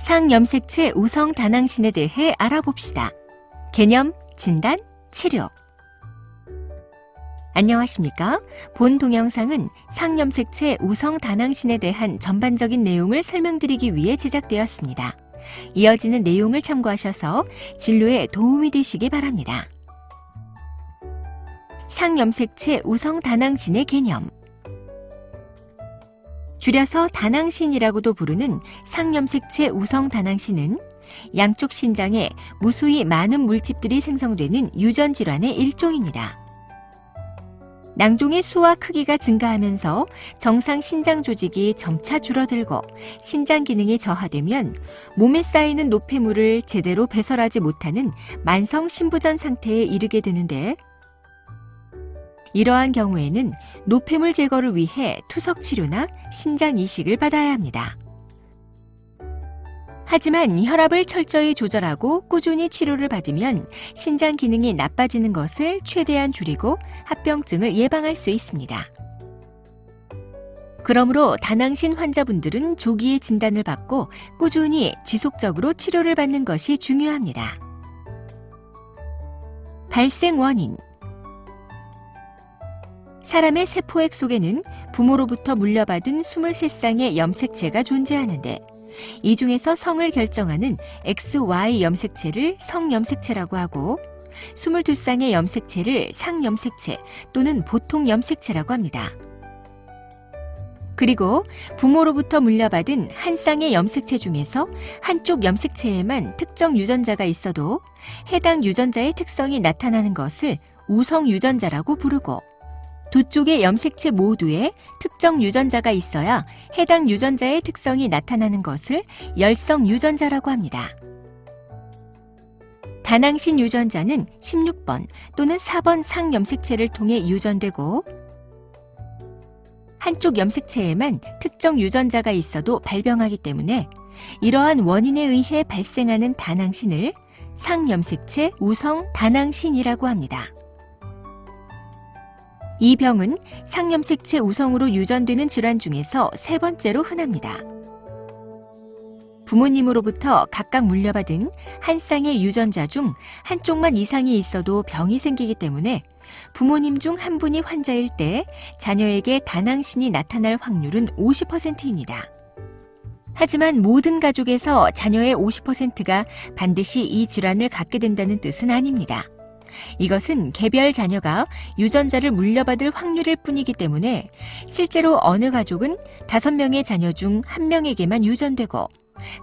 상염색체 우성 다낭신에 대해 알아봅시다. 개념, 진단, 치료. 안녕하십니까? 본 동영상은 상염색체 우성 다낭신에 대한 전반적인 내용을 설명드리기 위해 제작되었습니다. 이어지는 내용을 참고하셔서 진료에 도움이 되시기 바랍니다. 상염색체 우성 다낭신의 개념. 줄여서 다낭신이라고도 부르는 상염색체 우성 다낭신은 양쪽 신장에 무수히 많은 물집들이 생성되는 유전 질환의 일종입니다. 낭종의 수와 크기가 증가하면서 정상 신장 조직이 점차 줄어들고 신장 기능이 저하되면 몸에 쌓이는 노폐물을 제대로 배설하지 못하는 만성 신부전 상태에 이르게 되는데 이러한 경우에는 노폐물 제거를 위해 투석 치료나 신장 이식을 받아야 합니다. 하지만 혈압을 철저히 조절하고 꾸준히 치료를 받으면 신장 기능이 나빠지는 것을 최대한 줄이고 합병증을 예방할 수 있습니다. 그러므로 다낭신 환자분들은 조기에 진단을 받고 꾸준히 지속적으로 치료를 받는 것이 중요합니다. 발생 원인 사람의 세포액 속에는 부모로부터 물려받은 23쌍의 염색체가 존재하는데 이 중에서 성을 결정하는 XY 염색체를 성염색체라고 하고 22쌍의 염색체를 상염색체 또는 보통 염색체라고 합니다. 그리고 부모로부터 물려받은 한 쌍의 염색체 중에서 한쪽 염색체에만 특정 유전자가 있어도 해당 유전자의 특성이 나타나는 것을 우성 유전자라고 부르고 두 쪽의 염색체 모두에 특정 유전자가 있어야 해당 유전자의 특성이 나타나는 것을 열성 유전자라고 합니다. 다낭신 유전자는 16번 또는 4번 상염색체를 통해 유전되고 한쪽 염색체에만 특정 유전자가 있어도 발병하기 때문에 이러한 원인에 의해 발생하는 다낭신을 상염색체 우성 다낭신이라고 합니다. 이 병은 상염색체 우성으로 유전되는 질환 중에서 세 번째로 흔합니다. 부모님으로부터 각각 물려받은 한 쌍의 유전자 중 한쪽만 이상이 있어도 병이 생기기 때문에 부모님 중 한 분이 환자일 때 자녀에게 다낭신이 나타날 확률은 50%입니다. 하지만 모든 가족에서 자녀의 50%가 반드시 이 질환을 갖게 된다는 뜻은 아닙니다. 이것은 개별 자녀가 유전자를 물려받을 확률일 뿐이기 때문에 실제로 어느 가족은 다섯 명의 자녀 중한 명에게만 유전되고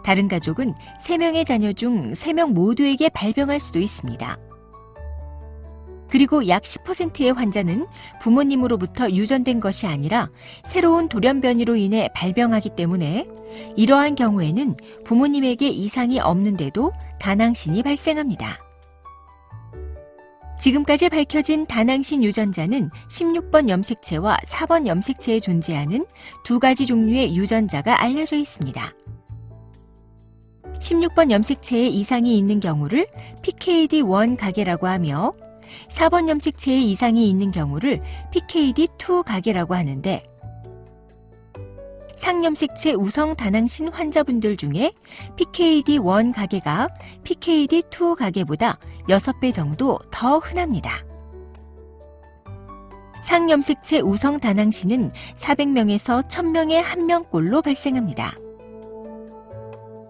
다른 가족은 세 명의 자녀 중세명 모두에게 발병할 수도 있습니다. 그리고 약 10%의 환자는 부모님으로부터 유전된 것이 아니라 새로운 돌연 변이로 인해 발병하기 때문에 이러한 경우에는 부모님에게 이상이 없는데도 다낭신이 발생합니다. 지금까지 밝혀진 다낭신 유전자는 16번 염색체와 4번 염색체에 존재하는 두 가지 종류의 유전자가 알려져 있습니다. 16번 염색체에 이상이 있는 경우를 PKD1 가계라고 하며 4번 염색체에 이상이 있는 경우를 PKD2 가계라고 하는데 상염색체 우성 다낭신 환자분들 중에 PKD1 가계가 PKD2 가계보다 6배 정도 더 흔합니다. 상염색체 우성 다낭신은 400명에서 1000명에 1명꼴로 발생합니다.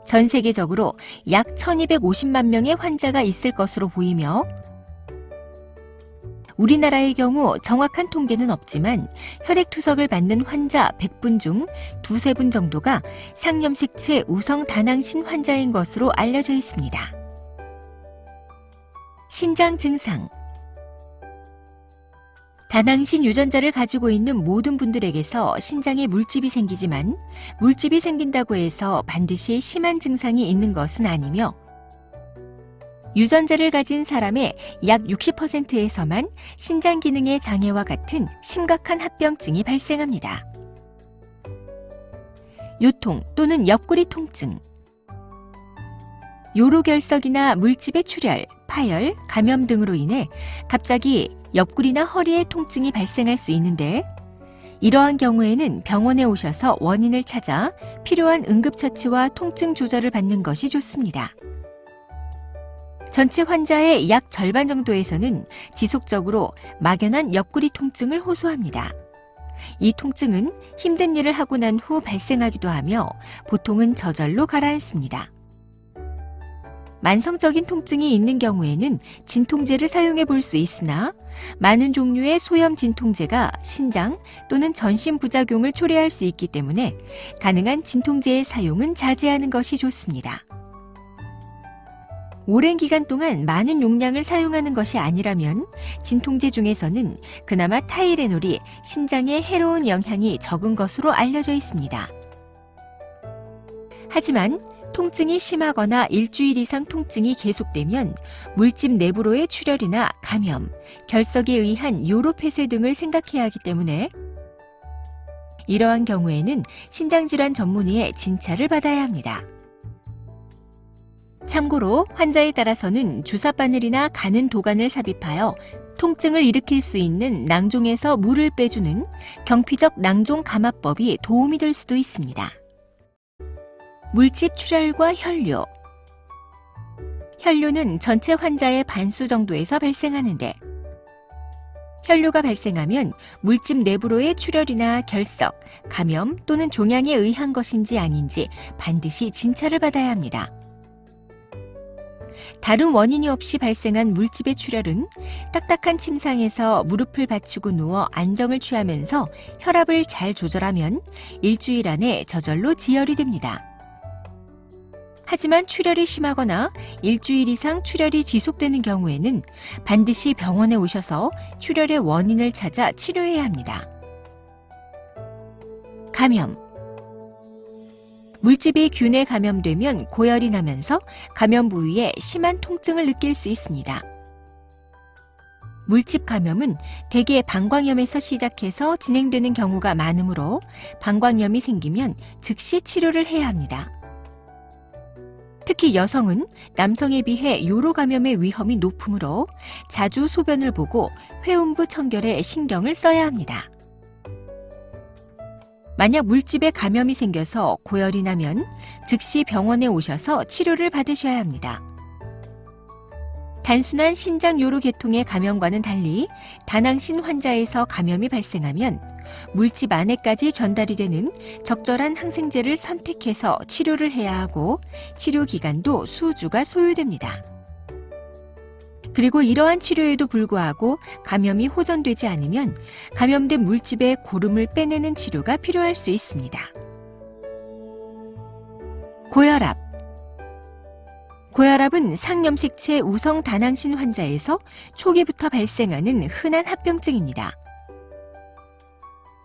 전 세계적으로 약 1250만 명의 환자가 있을 것으로 보이며 우리나라의 경우 정확한 통계는 없지만 혈액 투석을 받는 환자 100분 중 두세 분 정도가 상염색체 우성 다낭신 환자인 것으로 알려져 있습니다. 신장 증상 다낭신 유전자를 가지고 있는 모든 분들에게서 신장에 물집이 생기지만 물집이 생긴다고 해서 반드시 심한 증상이 있는 것은 아니며 유전자를 가진 사람의 약 60%에서만 신장 기능의 장애와 같은 심각한 합병증이 발생합니다. 요통 또는 옆구리 통증 요로결석이나 물집의 출혈, 파열, 감염 등으로 인해 갑자기 옆구리나 허리에 통증이 발생할 수 있는데 이러한 경우에는 병원에 오셔서 원인을 찾아 필요한 응급처치와 통증 조절을 받는 것이 좋습니다. 전체 환자의 약 절반 정도에서는 지속적으로 막연한 옆구리 통증을 호소합니다. 이 통증은 힘든 일을 하고 난 후 발생하기도 하며 보통은 저절로 가라앉습니다. 만성적인 통증이 있는 경우에는 진통제를 사용해 볼 수 있으나 많은 종류의 소염 진통제가 신장 또는 전신 부작용을 초래할 수 있기 때문에 가능한 진통제의 사용은 자제하는 것이 좋습니다. 오랜 기간 동안 많은 용량을 사용하는 것이 아니라면 진통제 중에서는 그나마 타이레놀이 신장에 해로운 영향이 적은 것으로 알려져 있습니다. 하지만 통증이 심하거나 일주일 이상 통증이 계속되면 물집 내부로의 출혈이나 감염, 결석에 의한 요로 폐쇄 등을 생각해야 하기 때문에 이러한 경우에는 신장질환 전문의의 진찰을 받아야 합니다. 참고로 환자에 따라서는 주사 바늘이나 가는 도관을 삽입하여 통증을 일으킬 수 있는 낭종에서 물을 빼주는 경피적 낭종 감압법이 도움이 될 수도 있습니다. 물집 출혈과 혈뇨 혈뇨는 전체 환자의 반수 정도에서 발생하는데 혈뇨가 발생하면 물집 내부로의 출혈이나 결석, 감염 또는 종양에 의한 것인지 아닌지 반드시 진찰을 받아야 합니다. 다른 원인이 없이 발생한 물집의 출혈은 딱딱한 침상에서 무릎을 받치고 누워 안정을 취하면서 혈압을 잘 조절하면 일주일 안에 저절로 지혈이 됩니다. 하지만 출혈이 심하거나 일주일 이상 출혈이 지속되는 경우에는 반드시 병원에 오셔서 출혈의 원인을 찾아 치료해야 합니다. 감염 물집이 균에 감염되면 고열이 나면서 감염 부위에 심한 통증을 느낄 수 있습니다. 물집 감염은 대개 방광염에서 시작해서 진행되는 경우가 많으므로 방광염이 생기면 즉시 치료를 해야 합니다. 특히 여성은 남성에 비해 요로 감염의 위험이 높으므로 자주 소변을 보고 회음부 청결에 신경을 써야 합니다. 만약 물집에 감염이 생겨서 고열이 나면 즉시 병원에 오셔서 치료를 받으셔야 합니다. 단순한 신장 요로 계통의 감염과는 달리 다낭신 환자에서 감염이 발생하면 물집 안에까지 전달이 되는 적절한 항생제를 선택해서 치료를 해야 하고 치료 기간도 수주가 소요됩니다. 그리고 이러한 치료에도 불구하고 감염이 호전되지 않으면 감염된 물집의 고름을 빼내는 치료가 필요할 수 있습니다. 고혈압 고혈압은 상염색체 우성 다낭신 환자에서 초기부터 발생하는 흔한 합병증입니다.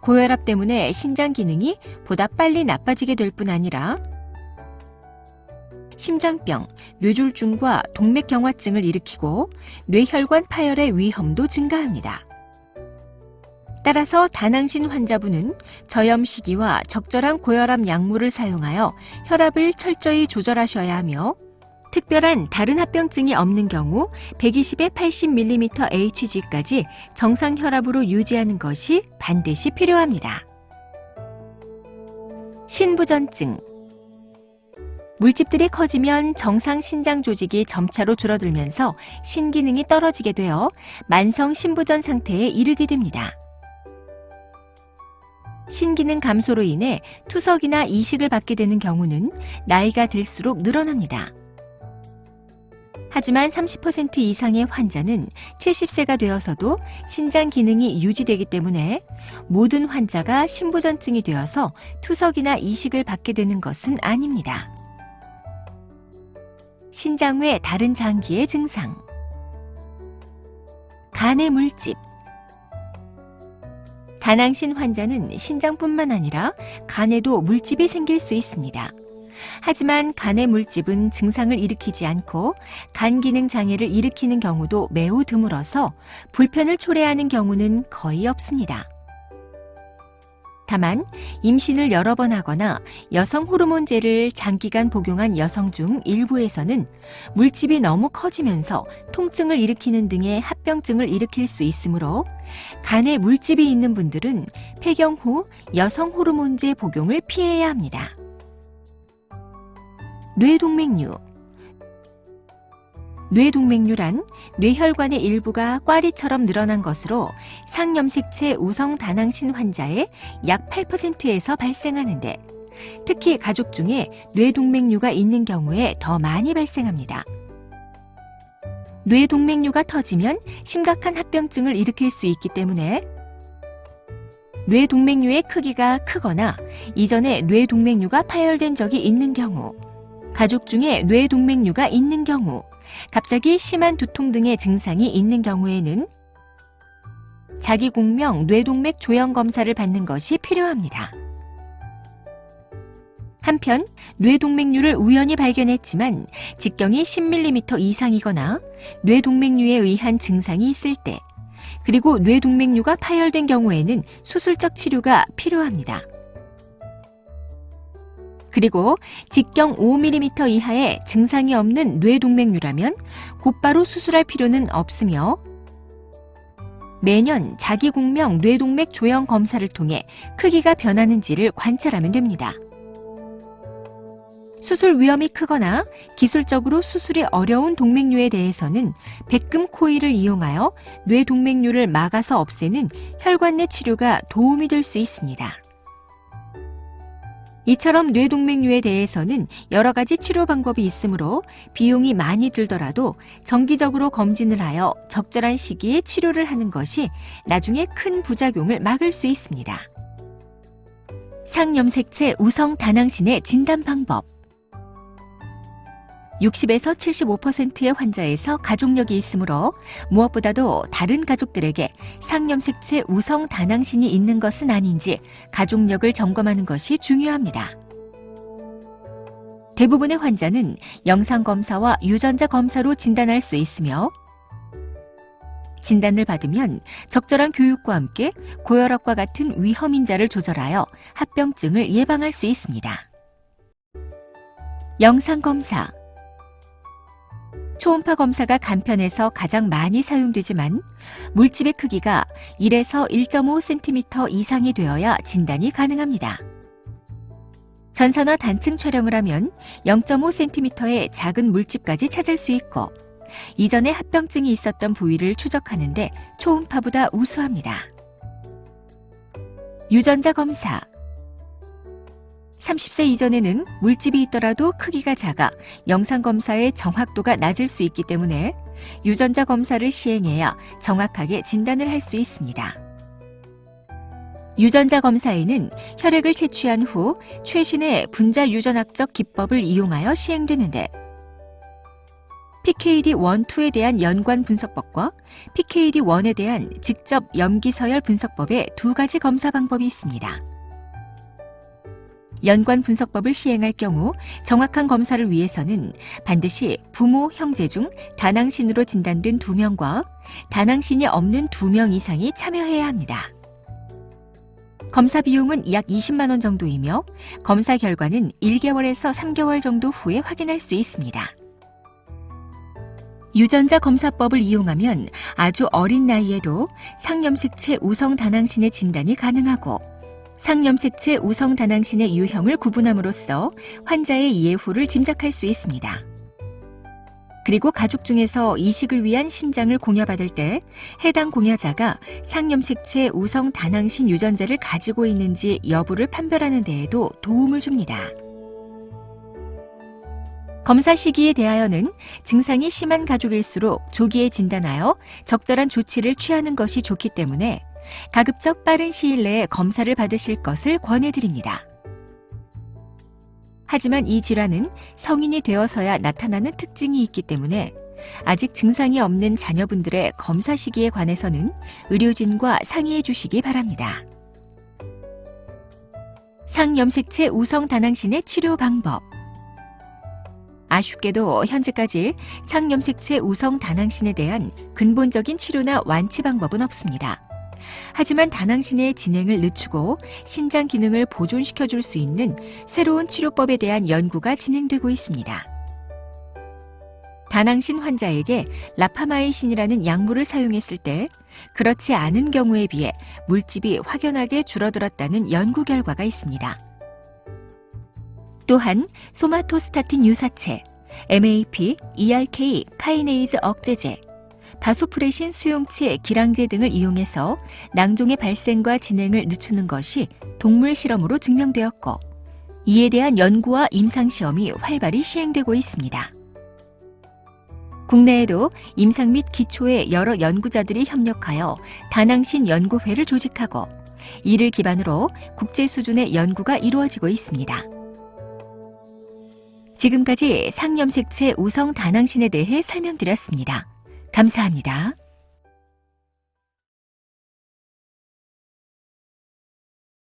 고혈압 때문에 신장 기능이 보다 빨리 나빠지게 될 뿐 아니라 심장병, 뇌졸중과 동맥경화증을 일으키고 뇌혈관 파열의 위험도 증가합니다. 따라서 다낭신 환자분은 저염 시기와 적절한 고혈압 약물을 사용하여 혈압을 철저히 조절하셔야 하며 특별한 다른 합병증이 없는 경우 120에 80mm Hg까지 정상 혈압으로 유지하는 것이 반드시 필요합니다. 신부전증 물집들이 커지면 정상 신장 조직이 점차로 줄어들면서 신기능이 떨어지게 되어 만성 신부전 상태에 이르게 됩니다. 신기능 감소로 인해 투석이나 이식을 받게 되는 경우는 나이가 들수록 늘어납니다. 하지만 30% 이상의 환자는 70세가 되어서도 신장 기능이 유지되기 때문에 모든 환자가 신부전증이 되어서 투석이나 이식을 받게 되는 것은 아닙니다. 신장 외 다른 장기의 증상 간의 물집 다낭신 환자는 신장뿐만 아니라 간에도 물집이 생길 수 있습니다. 하지만 간의 물집은 증상을 일으키지 않고 간 기능 장애를 일으키는 경우도 매우 드물어서 불편을 초래하는 경우는 거의 없습니다. 다만 임신을 여러 번 하거나 여성 호르몬제를 장기간 복용한 여성 중 일부에서는 물집이 너무 커지면서 통증을 일으키는 등의 합병증을 일으킬 수 있으므로 간에 물집이 있는 분들은 폐경 후 여성 호르몬제 복용을 피해야 합니다. 뇌동맥류 뇌동맥류란 뇌혈관의 일부가 꽈리처럼 늘어난 것으로 상염색체 우성 다낭신 환자의 약 8%에서 발생하는데 특히 가족 중에 뇌동맥류가 있는 경우에 더 많이 발생합니다. 뇌동맥류가 터지면 심각한 합병증을 일으킬 수 있기 때문에 뇌동맥류의 크기가 크거나 이전에 뇌동맥류가 파열된 적이 있는 경우, 가족 중에 뇌동맥류가 있는 경우, 갑자기 심한 두통 등의 증상이 있는 경우에는 자기 공명 뇌동맥 조형 검사를 받는 것이 필요합니다. 한편 뇌동맥류를 우연히 발견했지만 직경이 10mm 이상이거나 뇌동맥류에 의한 증상이 있을 때 그리고 뇌동맥류가 파열된 경우에는 수술적 치료가 필요합니다. 그리고 직경 5mm 이하의 증상이 없는 뇌동맥류라면 곧바로 수술할 필요는 없으며 매년 자기공명 뇌동맥 조형 검사를 통해 크기가 변하는지를 관찰하면 됩니다. 수술 위험이 크거나 기술적으로 수술이 어려운 동맥류에 대해서는 백금 코일을 이용하여 뇌동맥류를 막아서 없애는 혈관 내 치료가 도움이 될 수 있습니다. 이처럼 뇌동맥류에 대해서는 여러 가지 치료 방법이 있으므로 비용이 많이 들더라도 정기적으로 검진을 하여 적절한 시기에 치료를 하는 것이 나중에 큰 부작용을 막을 수 있습니다. 상염색체 우성 다낭신의 진단 방법 60에서 75%의 환자에서 가족력이 있으므로 무엇보다도 다른 가족들에게 상염색체 우성 다낭신이 있는 것은 아닌지 가족력을 점검하는 것이 중요합니다. 대부분의 환자는 영상검사와 유전자 검사로 진단할 수 있으며 진단을 받으면 적절한 교육과 함께 고혈압과 같은 위험인자를 조절하여 합병증을 예방할 수 있습니다. 영상검사 초음파 검사가 간편해서 가장 많이 사용되지만 물집의 크기가 1에서 1.5cm 이상이 되어야 진단이 가능합니다. 전산화 단층 촬영을 하면 0.5cm의 작은 물집까지 찾을 수 있고 이전에 합병증이 있었던 부위를 추적하는데 초음파보다 우수합니다. 유전자 검사 30세 이전에는 물집이 있더라도 크기가 작아 영상 검사의 정확도가 낮을 수 있기 때문에 유전자 검사를 시행해야 정확하게 진단을 할 수 있습니다. 유전자 검사에는 혈액을 채취한 후 최신의 분자 유전학적 기법을 이용하여 시행되는데 PKD1, 2에 대한 연관 분석법과 PKD1에 대한 직접 염기서열 분석법의 두 가지 검사 방법이 있습니다. 연관 분석법을 시행할 경우 정확한 검사를 위해서는 반드시 부모, 형제 중 다낭신으로 진단된 2명과 다낭신이 없는 2명 이상이 참여해야 합니다. 검사 비용은 약 20만 원 정도이며 검사 결과는 1개월에서 3개월 정도 후에 확인할 수 있습니다. 유전자 검사법을 이용하면 아주 어린 나이에도 상염색체 우성 다낭신의 진단이 가능하고 상염색체 우성 다낭신의 유형을 구분함으로써 환자의 예후를 짐작할 수 있습니다. 그리고 가족 중에서 이식을 위한 신장을 공여받을 때 해당 공여자가 상염색체 우성 다낭신 유전자를 가지고 있는지 여부를 판별하는 데에도 도움을 줍니다. 검사 시기에 대하여는 증상이 심한 가족일수록 조기에 진단하여 적절한 조치를 취하는 것이 좋기 때문에 가급적 빠른 시일 내에 검사를 받으실 것을 권해드립니다. 하지만 이 질환은 성인이 되어서야 나타나는 특징이 있기 때문에 아직 증상이 없는 자녀분들의 검사 시기에 관해서는 의료진과 상의해 주시기 바랍니다. 상염색체 우성 다낭신의 치료 방법 아쉽게도 현재까지 상염색체 우성 다낭신에 대한 근본적인 치료나 완치 방법은 없습니다. 하지만 다낭신의 진행을 늦추고 신장 기능을 보존시켜 줄 수 있는 새로운 치료법에 대한 연구가 진행되고 있습니다. 다낭신 환자에게 라파마이신이라는 약물을 사용했을 때 그렇지 않은 경우에 비해 물집이 확연하게 줄어들었다는 연구 결과가 있습니다. 또한 소마토스타틴 유사체, MAP, ERK 카이네이즈 억제제, 바소프레신 수용체 기량제 등을 이용해서 낭종의 발생과 진행을 늦추는 것이 동물 실험으로 증명되었고 이에 대한 연구와 임상 시험이 활발히 시행되고 있습니다. 국내에도 임상 및 기초의 여러 연구자들이 협력하여 다낭신 연구회를 조직하고 이를 기반으로 국제 수준의 연구가 이루어지고 있습니다. 지금까지 상염색체 우성 다낭신에 대해 설명드렸습니다. 감사합니다.